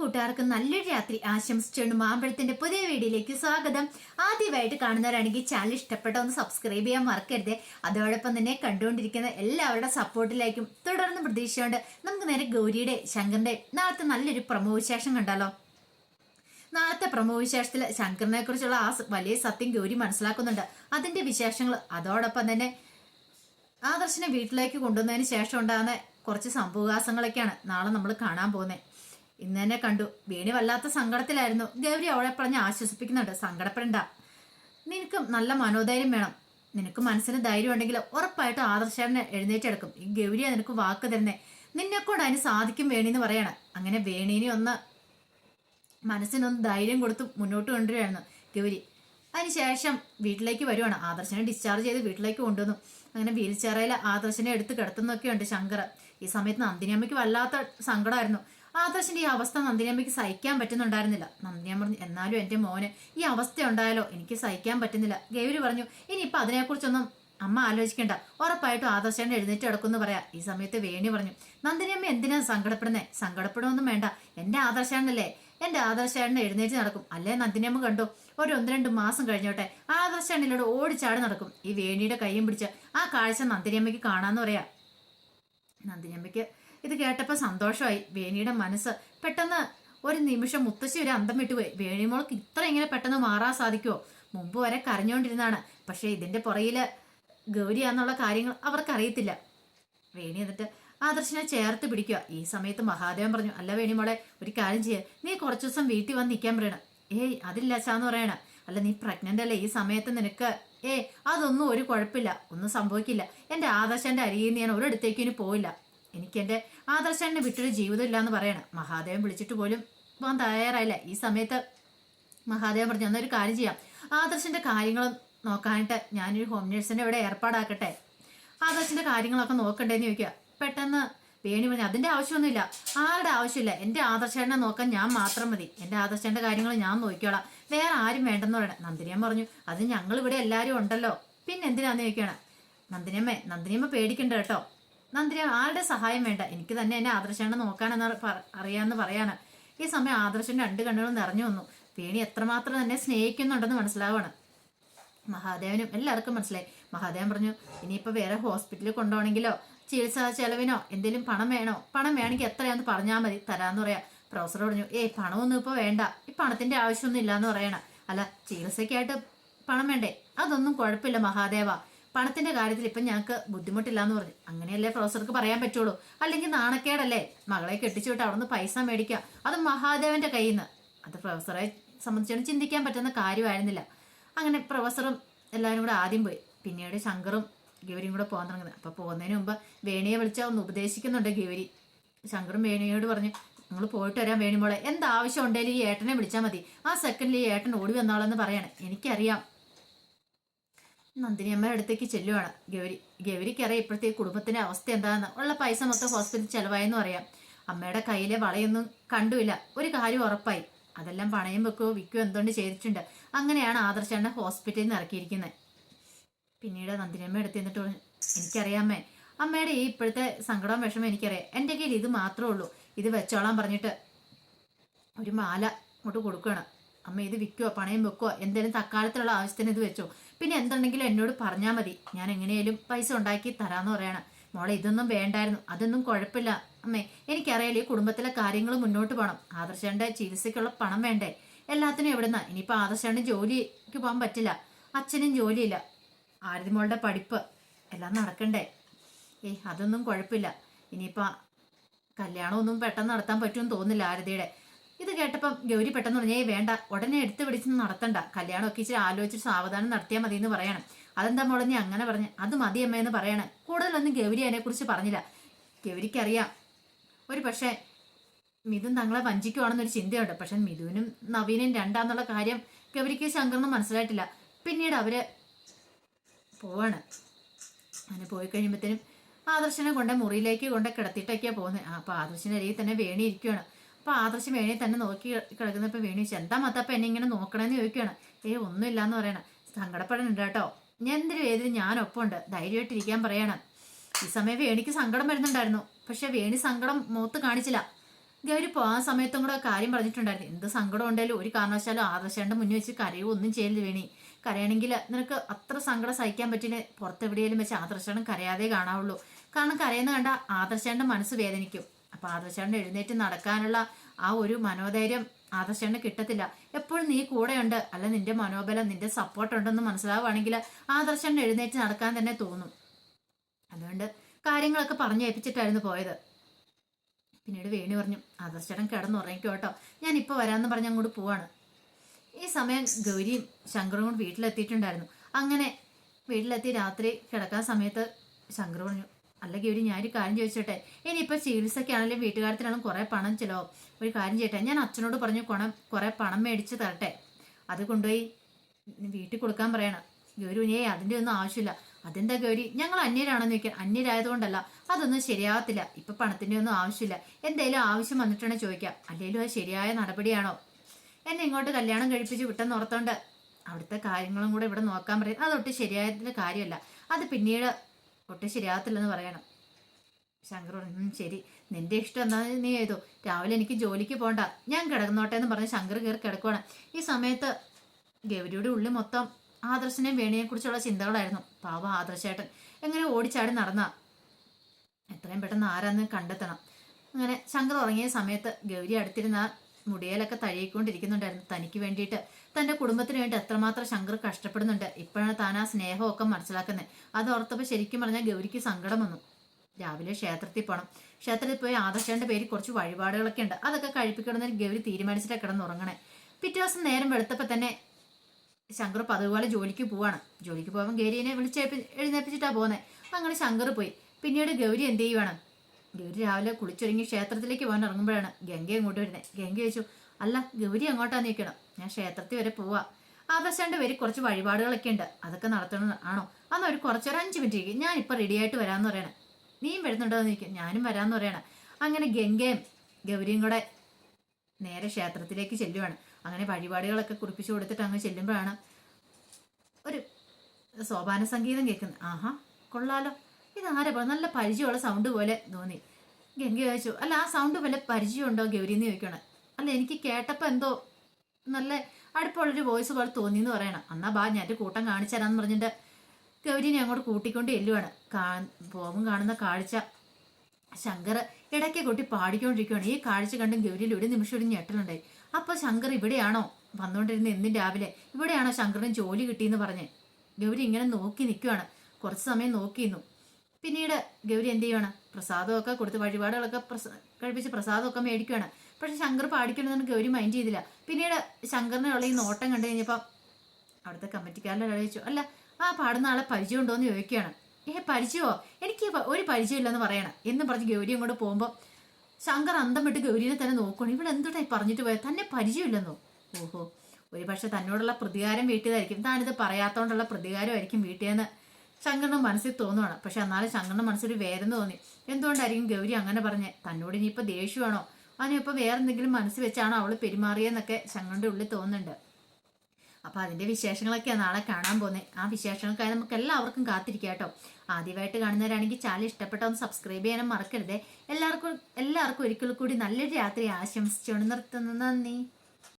കൂട്ടുകാർക്ക് നല്ലൊരു രാത്രി ആശംസിച്ചുകൊണ്ട് മാമ്പഴത്തിന്റെ പുതിയ വീഡിയോയിലേക്ക് സ്വാഗതം. ആദ്യമായിട്ട് കാണുന്നവരാണെങ്കിൽ ചാനൽ ഇഷ്ടപ്പെട്ട ഒന്ന് സബ്സ്ക്രൈബ് ചെയ്യാൻ മറക്കരുത്. അതോടൊപ്പം തന്നെ കണ്ടുകൊണ്ടിരിക്കുന്ന എല്ലാവരുടെ സപ്പോർട്ടിലേക്കും തുടർന്ന് പ്രതീക്ഷയുണ്ട് നമുക്ക് നേരെ ഗൗരിയുടെ ശങ്കറിന്റെ നാളത്തെ നല്ലൊരു പ്രമോ വിശേഷം കണ്ടാലോ. നാളത്തെ പ്രമോ വിശേഷത്തിൽ ശങ്കറിനെ കുറിച്ചുള്ള ആ വലിയ സത്യം ഗൗരി മനസ്സിലാക്കുന്നുണ്ട്. അതിന്റെ വിശേഷങ്ങൾ അതോടൊപ്പം തന്നെ ആദർശനെ വീട്ടിലേക്ക് കൊണ്ടുവന്നതിന് ശേഷം ഉണ്ടാകുന്ന കുറച്ച് സംഭവകാസങ്ങളൊക്കെയാണ് നാളെ നമ്മൾ കാണാൻ പോകുന്നത് ഇന്ന് തന്നെ കണ്ടു. വേണി വല്ലാത്ത സങ്കടത്തിലായിരുന്നു. ഗൗരി അവളെ പറഞ്ഞ് ആശ്വസിപ്പിക്കുന്നുണ്ട്. സങ്കടപ്പെടണ്ട. നിനക്ക് നല്ല മനോധൈര്യം വേണം. നിനക്ക് മനസ്സിന് ധൈര്യം ഉണ്ടെങ്കിൽ ഉറപ്പായിട്ടും ആദർശനെ എഴുന്നേറ്റെടുക്കും. ഈ ഗൗരിയാ നിനക്ക് വാക്ക് തരുന്നേ. നിന്നെക്കൊണ്ട് അതിന് സാധിക്കും വേണിന്ന് പറയണം. അങ്ങനെ വേണീനെ ഒന്ന് മനസ്സിനൊന്ന് ധൈര്യം കൊടുത്ത് മുന്നോട്ട് കൊണ്ടുവരികയായിരുന്നു ഗൗരി. അതിനുശേഷം വീട്ടിലേക്ക് വരുവാണ്. ആദർശനെ ഡിസ്ചാർജ് ചെയ്ത് വീട്ടിലേക്ക് കൊണ്ടുവന്നു. അങ്ങനെ വീൽ ചെയറിൽ ആദർശനെ എടുത്ത് കിടത്തുന്നൊക്കെയുണ്ട് ശങ്കർ. ഈ സമയത്ത് നന്ദിനിയമ്മയ്ക്ക് വല്ലാത്ത സങ്കടമായിരുന്നു. ആദർശന്റെ ഈ അവസ്ഥ നന്ദിനിയമ്മയ്ക്ക് സഹിക്കാൻ പറ്റുന്നുണ്ടായിരുന്നില്ല. നന്ദിനിയമ്മ പറഞ്ഞു എന്നാലും എന്റെ മോന് ഈ അവസ്ഥ ഉണ്ടായാലോ എനിക്ക് സഹിക്കാൻ പറ്റുന്നില്ല. ഗൗരി പറഞ്ഞു ഇനിയിപ്പോൾ അതിനെക്കുറിച്ചൊന്നും അമ്മ ആലോചിക്കേണ്ട. ഉറപ്പായിട്ടും ആദർശനെ എഴുന്നേറ്റ് കിടക്കുമെന്ന് പറയാം. ഈ സമയത്ത് വേണി പറഞ്ഞു നന്ദിനിയമ്മ എന്തിനാ സങ്കടപ്പെടുന്നേ? സങ്കടപ്പെടുമൊന്നും വേണ്ട. എന്റെ ആദർശാണല്ലേ എന്റെ ആദർശാണ് എഴുന്നേറ്റ് നടക്കും. അല്ലേ നന്ദിനിയമ്മ കണ്ടു? ഒരു ഒന്ന് രണ്ട് മാസം കഴിഞ്ഞോട്ടെ ആദർശാണിലൂടെ ഓടിച്ചാടി നടക്കും. ഈ വേണിയുടെ കൈയും പിടിച്ച് ആ കാഴ്ച നന്ദിനിയമ്മയ്ക്ക് കാണാന്ന് പറയാ. നന്ദിനിയമ്മയ്ക്ക് ഇത് കേട്ടപ്പോൾ സന്തോഷമായി. വേണിയുടെ മനസ്സ് പെട്ടെന്ന് ഒരു നിമിഷം മുത്തശ്ശി ഒരു അന്തം വിട്ടുപോയി വേണിമോൾക്ക് ഇത്ര ഇങ്ങനെ പെട്ടെന്ന് മാറാൻ സാധിക്കുമോ മുമ്പ് വരെ കരഞ്ഞുകൊണ്ടിരുന്നാണ് പക്ഷേ ഇതിന്റെ പുറയിൽ ഗൗരിയാന്നുള്ള കാര്യങ്ങൾ അവർക്കറിയത്തില്ല. വേണി എന്നിട്ട് ആദർശനെ ചേർത്ത് പിടിക്കുക. ഈ സമയത്ത് മഹാദേവൻ പറഞ്ഞു അല്ല വേണിമോളെ ഒരു കാര്യം ചെയ്യേ. നീ കുറച്ചു ദിവസം വീട്ടിൽ വന്ന് നിൽക്കാൻ പറയണം. ഏയ് അതില്ല ചാന്ന് പറയണ. അല്ല നീ പ്രഗ്നന്റ് അല്ലേ? ഈ സമയത്ത് നിനക്ക് ഏ അതൊന്നും ഒരു കുഴപ്പമില്ല. ഒന്നും സംഭവിക്കില്ല. എന്റെ ആദർശന്റെ അരിയിൽ ഞാൻ ഒരിടത്തേക്ക് ഇനി പോയില്ല എനിക്ക് എന്റെ ആദർശനെ വിട്ടൊരു ജീവിതം ഇല്ല എന്ന് പറയണം. മഹാദേവൻ വിളിച്ചിട്ട് പോലും പോകാൻ തയ്യാറായില്ല. ഈ സമയത്ത് മഹാദേവൻ പറഞ്ഞു എന്നൊരു കാര്യം ചെയ്യാം. ആദർശന്റെ കാര്യങ്ങൾ നോക്കാനായിട്ട് ഞാനൊരു ഹോം നേഴ്സിനെ ഇവിടെ ഏർപ്പാടാക്കട്ടെ. ആദർശന്റെ കാര്യങ്ങളൊക്കെ നോക്കണ്ടേന്ന് ചോദിക്കുക. പെട്ടെന്ന് വേണി പറഞ്ഞു അതിന്റെ ആവശ്യമൊന്നുമില്ല. ആരുടെ ആവശ്യമില്ല? എന്റെ ആദർശനെ നോക്കാൻ ഞാൻ മാത്രം മതി. എന്റെ ആദർശന്റെ കാര്യങ്ങൾ ഞാൻ നോക്കിക്കോളാം. വേറെ ആരും വേണ്ടെന്ന് പറയണം നന്ദിനിയമ്മ പറഞ്ഞു അത് ഞങ്ങൾ ഇവിടെ എല്ലാവരും ഉണ്ടല്ലോ. പിന്നെ എന്തിനാന്ന് ചോദിക്കുകയാണ്? നന്ദിനിയമ്മേ നന്ദിനിയമ്മ പേടിക്കണ്ട കേട്ടോ. നന്ദിനി ആരുടെ സഹായം വേണ്ട? എനിക്ക് തന്നെ എന്നെ ആദർശേണ്ണ നോക്കാനെന്ന് അറിയാമെന്ന് പറയാണ്. ഈ സമയം ആദർശൻ രണ്ട് കണ്ണുകളും നിറഞ്ഞു വന്നു. വേണി എത്രമാത്രം തന്നെ സ്നേഹിക്കുന്നുണ്ടെന്ന് മനസ്സിലാവാണ്. മഹാദേവനും എല്ലാവർക്കും മനസ്സിലായി. മഹാദേവൻ പറഞ്ഞു ഇനിയിപ്പോൾ വേറെ ഹോസ്പിറ്റലിൽ കൊണ്ടുപോകണമെങ്കിലോ? ചികിത്സാ ചെലവിനോ? എന്തെങ്കിലും പണം വേണോ? പണം വേണമെങ്കിൽ എത്രയാന്ന് പറഞ്ഞാൽ മതി. തരാന്ന് പറയാ. പ്രൊഫസർ പറഞ്ഞു ഏയ് പണമൊന്നും ഇപ്പോൾ വേണ്ട. ഈ പണത്തിന്റെ ആവശ്യമൊന്നും ഇല്ലാന്ന് പറയണ. അല്ല ചികിത്സയ്ക്കായിട്ട് പണം വേണ്ടേ? അതൊന്നും കുഴപ്പമില്ല മഹാദേവ. പണത്തിന്റെ കാര്യത്തിൽ ഇപ്പം ഞങ്ങൾക്ക് ബുദ്ധിമുട്ടില്ല എന്ന് പറഞ്ഞു. അങ്ങനെയല്ലേ പ്രൊഫസർക്ക് പറയാൻ പറ്റുള്ളൂ. അല്ലെങ്കിൽ നാണക്കേടല്ലേ? മകളെ കെട്ടിച്ചു വിട്ട് അവിടുന്ന് പൈസ മേടിക്കുക. അത് മഹാദേവന്റെ കയ്യിൽ നിന്ന് അത് പ്രൊഫസറെ സംബന്ധിച്ചാണ് ചിന്തിക്കാൻ പറ്റുന്ന കാര്യമായിരുന്നില്ല. അങ്ങനെ പ്രൊഫസറും എല്ലാവരും കൂടെ ആദ്യം പോയി. പിന്നീട് ശങ്കറും ഗൗരിയും കൂടെ പോകാൻ തുടങ്ങുന്നത്. അപ്പൊ പോകുന്നതിന് മുമ്പ് വേണിയെ വിളിച്ചാൽ ഒന്ന് ഉപദേശിക്കുന്നുണ്ട് ഗൗരി. ശങ്കറും വേണിയോട് പറഞ്ഞു നിങ്ങൾ പോയിട്ട് വരാൻ വേണിമോളെ എന്താവശ്യം ഉണ്ടെങ്കിലും ഈ ഏട്ടനെ വിളിച്ചാൽ മതി. ആ സെക്കൻഡിൽ ഈ ഏട്ടൻ ഓടി വന്നാളെന്ന് പറയണേ. എനിക്കറിയാം. നന്ദിനി അമ്മയുടെ അടുത്തേക്ക് ചെല്ലുവാണ്. ഗൗരി ഗൗരിക്കറിയാം ഇപ്പോഴത്തെ കുടുംബത്തിന്റെ അവസ്ഥ എന്താണെന്ന് ഉള്ള പൈസ മൊത്തം ഹോസ്പിറ്റലിൽ ചെലവായെന്നു അറിയാം. അമ്മയുടെ കയ്യിലെ വളയൊന്നും കണ്ടുമില്ല. ഒരു കാര്യം ഉറപ്പായി. അതെല്ലാം പണയം വെക്കുകയോ വിൽക്കുകയോ എന്തുകൊണ്ട് ചെയ്തിട്ടുണ്ട്? അങ്ങനെയാണ് ആദർശേണ്ണ ഹോസ്പിറ്റലിൽ നിന്ന് ഇറക്കിയിരിക്കുന്നത്. പിന്നീട് നന്ദിനിയമ്മ എടുത്ത് എന്നിട്ട് എനിക്കറിയാമേ അമ്മയുടെ ഈ ഇപ്പോഴത്തെ സങ്കടവും വിഷമം എനിക്കറിയാം. എന്റെ കയ്യിൽ ഇത് മാത്രമേ ഉള്ളൂ. ഇത് വെച്ചോളാൻ പറഞ്ഞിട്ട് ഒരു മാല അങ്ങോട്ട് കൊടുക്കണം അമ്മ ഇത് വിൽക്കുവോ? പണയം വെക്കുവോ? എന്തെങ്കിലും തക്കാലത്തിലുള്ള ആവശ്യത്തിന് ഇത് വെച്ചോ? പിന്നെ എന്തുണ്ടെങ്കിലും എന്നോട് പറഞ്ഞാൽ മതി. ഞാൻ എങ്ങനെയാലും പൈസ ഉണ്ടാക്കി തരാമെന്ന് പറയണം. മോളെ ഇതൊന്നും വേണ്ടായിരുന്നു. അതൊന്നും കുഴപ്പമില്ല. അമ്മേ എനിക്കറിയാലോ ഈ കുടുംബത്തിലെ കാര്യങ്ങൾ മുന്നോട്ട് പോകണം ആദർശന്റെ ചികിത്സയ്ക്കുള്ള പണം വേണ്ടേ? എല്ലാത്തിനും എവിടുന്ന? ഇനിയിപ്പോൾ ആദർശന്റെ ജോലിക്ക് പോകാൻ പറ്റില്ല. അച്ഛനും ജോലിയില്ല. ആരതിമോളുടെ പഠിപ്പ്. എല്ലാം നടക്കണ്ടേ? ഏയ് അതൊന്നും കുഴപ്പമില്ല. ഇനിയിപ്പോൾ കല്യാണമൊന്നും പെട്ടെന്ന് നടത്താൻ പറ്റുമെന്ന് തോന്നില്ല ആരതിയുടെ. ഇത് കേട്ടപ്പം ഗൗരി പെട്ടെന്ന് പറഞ്ഞേ വേണ്ട. ഉടനെ എടുത്ത് പിടിച്ച് നടത്തണ്ട. കല്യാണമൊക്കെ ഇച്ചിരി ആലോചിച്ച് സാവധാനം നടത്തിയാൽ മതി എന്ന് പറയണം. അതെന്താ മോളെ അങ്ങനെ പറഞ്ഞ്? അത് മതി അമ്മയെന്ന് പറയണം. കൂടുതലൊന്നും ഗൗരി അതിനെക്കുറിച്ച് പറഞ്ഞില്ല. ഗൗരിക്കറിയാം. ഒരു പക്ഷേ മിഥുൻ തങ്ങളെ വഞ്ചിക്കുവാണെന്നൊരു ചിന്തയുണ്ട്. പക്ഷെ മിഥുനും നവീനും രണ്ടാന്നുള്ള കാര്യം ഗൗരിക്ക് ശങ്കറിനും മനസ്സിലായിട്ടില്ല. പിന്നീട് അവർ പോവാണ്. അങ്ങനെ പോയി കഴിയുമ്പോഴത്തേനും ആദർശനെ കൊണ്ട് മുറിയിലേക്ക് കൊണ്ട് കിടത്തിയിട്ടൊക്കെയാണ് പോകുന്നത്. അപ്പൊ ആദർശിന്റെ അരികിൽ തന്നെ വേണി അപ്പൊ ആദർശം വേണി തന്നെ നോക്കി കിടക്കുന്നപ്പോ വേണി വെച്ചാൽ എന്താ മത്തപ്പ എന്നെ ഇങ്ങനെ നോക്കണമെന്ന് ചോദിക്കുകയാണ്. ഏ ഒന്നുമില്ലാന്ന് പറയണം. സങ്കടപ്പെടുന്നുണ്ട് കേട്ടോ. ഞാൻ എന്തിനും ഏതിനും ഞാൻ ധൈര്യമായിട്ടിരിക്കാൻ പറയണം. ഈ സമയം വേണിക്ക് സങ്കടം വരുന്നുണ്ടായിരുന്നു. പക്ഷെ വേണി സങ്കടം മുഖത്ത് കാണിച്ചില്ല. അവർ പോകാൻ സമയത്തും കൂടെ കാര്യം പറഞ്ഞിട്ടുണ്ടായിരുന്നു. എന്ത് സങ്കടം ഉണ്ടെങ്കിലും ഒരു കാരണവശാലും ആദർശേണ്ട മുന്നിൽ വെച്ച് കരയോ ഒന്നും ചെയ്യരുത് വേണി. കരയണമെങ്കിൽ നിനക്ക് അത്ര സങ്കടം സഹിക്കാൻ പറ്റില്ല. പുറത്തെവിടെയെങ്കിലും വെച്ച് ആദർശനം കരയാതെ കാണാവുള്ളൂ. കാരണം കരയുന്ന കണ്ട ആദർശേണ്ട മനസ്സ് വേദനിക്കും. അപ്പൊ ആദർശേണ്ട എഴുന്നേറ്റ് നടക്കാനുള്ള ആ ഒരു മനോധൈര്യം ആദർശേണ്ട കിട്ടത്തില്ല. എപ്പോഴും നീ കൂടെയുണ്ട്. അല്ല നിന്റെ മനോബലം നിന്റെ സപ്പോർട്ട് ഉണ്ടെന്ന് മനസ്സിലാവുകയാണെങ്കിൽ ആദർശേണ്ട എഴുന്നേറ്റ് നടക്കാൻ തന്നെ തോന്നും. അതുകൊണ്ട് കാര്യങ്ങളൊക്കെ പറഞ്ഞു ഏൽപ്പിച്ചിട്ടായിരുന്നു പോയത്. പിന്നീട് വേണി പറഞ്ഞു ആദർശേട്ടൻ കിടന്നുറങ്ങിക്കോ കേട്ടോ ഞാൻ ഇപ്പോൾ വരാമെന്ന് പറഞ്ഞ് അങ്ങോട്ട് പോവാണ്. ഈ സമയം ഗൗരിയും ശങ്കറും കൂടി വീട്ടിലെത്തിയിട്ടുണ്ടായിരുന്നു. അങ്ങനെ വീട്ടിലെത്തി രാത്രി കിടക്കാൻ സമയത്ത് ശങ്കർ പറഞ്ഞു അല്ല ഒരു ഞാനൊരു കാര്യം ചോദിച്ചോട്ടെ? ഇനിയിപ്പോൾ ചികിത്സയ്ക്കാണെങ്കിലും വീട്ടുകാരത്തിനാണെങ്കിലും കുറേ പണം ചിലോ ഒരു കാര്യം ചെയ്യട്ടെ? ഞാൻ അച്ഛനോട് പറഞ്ഞു കുണം കുറേ പണം മേടിച്ച് തരട്ടെ. അത് കൊണ്ടുപോയി വീട്ടിൽ കൊടുക്കാൻ പറയണം. ഗൗരി ഏ അതിന്റെ ഒന്നും ആവശ്യമില്ല. അതെന്താ ഗൗരി? ഞങ്ങൾ അന്യരാണെന്ന് ചോദിക്കാൻ അന്യരായതുകൊണ്ടല്ല. അതൊന്നും ശരിയാകത്തില്ല ഇപ്പം പണത്തിന്റെ ഒന്നും ആവശ്യമില്ല. എന്തെങ്കിലും ആവശ്യം വന്നിട്ടുണ്ടെങ്കിൽ ചോദിക്കാം. അല്ലെങ്കിലും അത് ശരിയായ നടപടിയാണോ? എന്നെ ഇങ്ങോട്ട് കല്യാണം കഴിപ്പിച്ച് വിട്ടെന്ന് ഓർത്തോണ്ട് അവിടുത്തെ കാര്യങ്ങളും കൂടെ ഇവിടെ നോക്കാൻ പറയും. അതൊട്ട് ശരിയായതിന്റെ കാര്യമല്ല. അത് പിന്നീട് ഒട്ടും ശരിയാകത്തില്ലെന്ന് പറയണം. ശങ്കർ പറഞ്ഞു ശരി. നിന്റെ ഇഷ്ടം എന്താ നീ ചെയ്തു രാവിലെ എനിക്ക് ജോലിക്ക് പോകണ്ട ഞാൻ കിടന്നോട്ടെ എന്ന് പറഞ്ഞ് ശങ്കർ കയറി കിടക്കുവാണ്. ഈ സമയത്ത് ഗൗരിയുടെ ഉള്ളിൽ മൊത്തം ആദർശനെയും വേണിയെ കുറിച്ചുള്ള ചിന്തകളായിരുന്നു. പാവ ആദർശേട്ടൻ. എങ്ങനെ ഓടിച്ചാടി നടന്ന? എത്രയും പെട്ടെന്ന് ആരാന്ന് കണ്ടെത്തണം. അങ്ങനെ ശങ്കർ ഉറങ്ങിയ സമയത്ത് ഗൗരി അടുത്തിരുന്ന മുടിയലൊക്കെ തഴുകിക്കൊണ്ടിരിക്കുന്നുണ്ടായിരുന്നു തനിക്ക് വേണ്ടിയിട്ട് തന്റെ കുടുംബത്തിന് വേണ്ടി എത്രമാത്രം ശങ്കർ കഷ്ടപ്പെടുന്നുണ്ട്. ഇപ്പോഴാണ് താൻ ആ സ്നേഹമൊക്കെ മനസ്സിലാക്കുന്നത്. അത് ഓർത്തപ്പോൾ ശരിക്കും പറഞ്ഞാൽ ഗൗരിക്ക് സങ്കടം വന്നു. രാവിലെ ക്ഷേത്രത്തിൽ പോകണം ക്ഷേത്രത്തിൽ പോയി ആദർശന്റെ പേര് കുറച്ച് വഴിപാടുകളൊക്കെ ഉണ്ട്. അതൊക്കെ കഴിപ്പിക്കണമെന്ന് ഗൗരി തീരുമാനിച്ചിട്ട് കിടന്നുറങ്ങണേ. പിറ്റേ ദിവസം നേരം വെളുത്തപ്പോൾ തന്നെ ശങ്കർ പതുപോലെ ജോലിക്ക് പോവാണ്. ജോലിക്ക് പോകുമ്പോൾ ഗൗരിനെ വിളിച്ചേപ്പി എഴുന്നേപ്പിച്ചിട്ടാ പോകുന്നത് അങ്ങനെ ശങ്കർ പോയി. പിന്നീട് ഗൗരി എന്ത് ചെയ്യുവാണ്? ഗൗരി രാവിലെ കുളിച്ചൊരുങ്ങി ക്ഷേത്രത്തിലേക്ക് പോകാൻ ഇറങ്ങുമ്പോഴാണ് ഗംഗ അങ്ങോട്ട് വരുന്നത് ഗംഗ ചോദിച്ചു അല്ല ഗൗരി അങ്ങോട്ടാ നിൽക്കണം ഞാൻ ക്ഷേത്രത്തിൽ വരെ പോവാ. ആദർശാണ്ട് പേര് കുറച്ച് വഴിപാടുകളൊക്കെ ഉണ്ട്. അതൊക്കെ നടത്തണം ആണോ? അന്ന് ഒരു കുറച്ചൊരു അഞ്ച് മിനിറ്റ് ഞാൻ ഇപ്പൊ റെഡി ആയിട്ട് വരാന്ന് പറയണേ. നീയും വരുന്നുണ്ടോ എന്ന് ചോദിക്കും. ഞാനും വരാന്ന് പറയണേ. അങ്ങനെ ഗംഗയും ഗൗരിയും കൂടെ നേരെ ക്ഷേത്രത്തിലേക്ക് ചെല്ലുവാണ്. അങ്ങനെ വഴിപാടുകളൊക്കെ കുറിപ്പിച്ചു കൊടുത്തിട്ട് അങ്ങ് ചെല്ലുമ്പോഴാണ് ഒരു സോപാന സംഗീതം കേൾക്കുന്നത്. ആഹാ കൊള്ളാലോ. ഇതാരാ പോലെ നല്ല പരിചയമുള്ള സൗണ്ട് പോലെ തോന്നി. ഗംഗ ചോദിച്ചു അല്ല ആ സൗണ്ട് വല്ല പരിചയമുണ്ടോ ഗൗരി? എന്ന് അല്ല എനിക്ക് കേട്ടപ്പോൾ എന്തോ നല്ല അടുപ്പമുള്ളൊരു വോയിസ് പോലെ തോന്നി എന്ന് പറയണം. എന്നാ ബാ ഞാൻ കൂട്ടം കാണിച്ചു പറഞ്ഞിട്ട് ഗൗരിനെ അങ്ങോട്ട് കൂട്ടിക്കൊണ്ട് ചെല്ലുവാണ്. കാ പോകും കാണുന്ന കാഴ്ച. ശങ്കർ ഇടയ്ക്ക് കൊട്ടി പാടിക്കൊണ്ടിരിക്കുകയാണ് ഈ കാഴ്ച കണ്ടും ഗൗരിയിൽ ഒരു നിമിഷം ഒരു ഞെട്ടലുണ്ടായി. അപ്പൊ ശങ്കർ ഇവിടെയാണോ? വന്നുകൊണ്ടിരുന്ന എന്നും രാവിലെ? ഇവിടെയാണോ ശങ്കറിന് ജോലി കിട്ടിയെന്ന് പറഞ്ഞ്? ഗൗരി ഇങ്ങനെ നോക്കി നിൽക്കുവാണ് കുറച്ച് സമയം നോക്കിയിരുന്നു. പിന്നീട് ഗൗരി എന്ത് ചെയ്യണം പ്രസാദമൊക്കെ കൊടുത്ത് വഴിപാടുകളൊക്കെ കഴിപ്പിച്ച് പ്രസാദമൊക്കെ മേടിക്കുകയാണ് പക്ഷെ ശങ്കർ പാടിക്കണമെന്ന് ഗൗരി മൈൻഡ് ചെയ്തില്ല. പിന്നീട് ശങ്കറിനുള്ള ഈ നോട്ടം കണ്ടു കഴിഞ്ഞപ്പോൾ അവിടുത്തെ കമ്മിറ്റിക്കാരുടെ ചോദിച്ചു അല്ല ആ പാടുന്ന ആളെ പരിചയമുണ്ടോ എന്ന് ചോദിക്കുകയാണ്. ഏ പരിചയമോ? എനിക്ക് ഒരു പരിചയമില്ലെന്ന് പറയണം. എന്ന് പറഞ്ഞ് ഗൗരി അങ്ങോട്ട് പോകുമ്പോൾ ശങ്കർ അന്തം വിട്ട് ഗൗരിനെ തന്നെ നോക്കണം ഇവിടെ എന്തുട്ടായി പറഞ്ഞിട്ട് പോയത് തന്നെ പരിചയമില്ലെന്നോ? ഓഹോ ഒരു പക്ഷെ തന്നോടുള്ള പ്രതികാരം വീട്ടിയതായിരിക്കും താനിത് പറയാത്തോണ്ടുള്ള പ്രതികാരമായിരിക്കും വീട്ടിയെന്ന് ശങ്കറിന് മനസ്സിൽ തോന്നുവാണ്. പക്ഷെ എന്നാലും ശങ്കറിന്റെ മനസ്സിൽ വേരെന്ന് തോന്നി. എന്തുകൊണ്ടായിരിക്കും ഗൗരി അങ്ങനെ പറഞ്ഞേ? തന്നോട് ഇനിയിപ്പോൾ ദേഷ്യമാണോ? അതിനിപ്പോൾ വേറെ എന്തെങ്കിലും മനസ്സ് വെച്ചാണോ അവൾ പെരുമാറിയെന്നൊക്കെ ശങ്കണ്ണന്റെ ഉള്ളിൽ തോന്നുന്നുണ്ട്. അപ്പൊ അതിന്റെ വിശേഷങ്ങളൊക്കെയാണ് നാളെ കാണാൻ പോകുന്നത് ആ വിശേഷങ്ങൾക്കായി നമുക്ക് എല്ലാവർക്കും കാത്തിരിക്കാം കേട്ടോ. ആദ്യമായിട്ട് കാണുന്നവരാണെങ്കിൽ ചാനൽ ഇഷ്ടപ്പെട്ട ഒന്ന് സബ്സ്ക്രൈബ് ചെയ്യാനും മറക്കരുത്. എല്ലാവർക്കും എല്ലാവർക്കും ഒരിക്കൽ കൂടി നല്ലൊരു രാത്രി ആശംസിച്ചുകൊണ്ട് നിർത്തുന്നു. നന്ദി.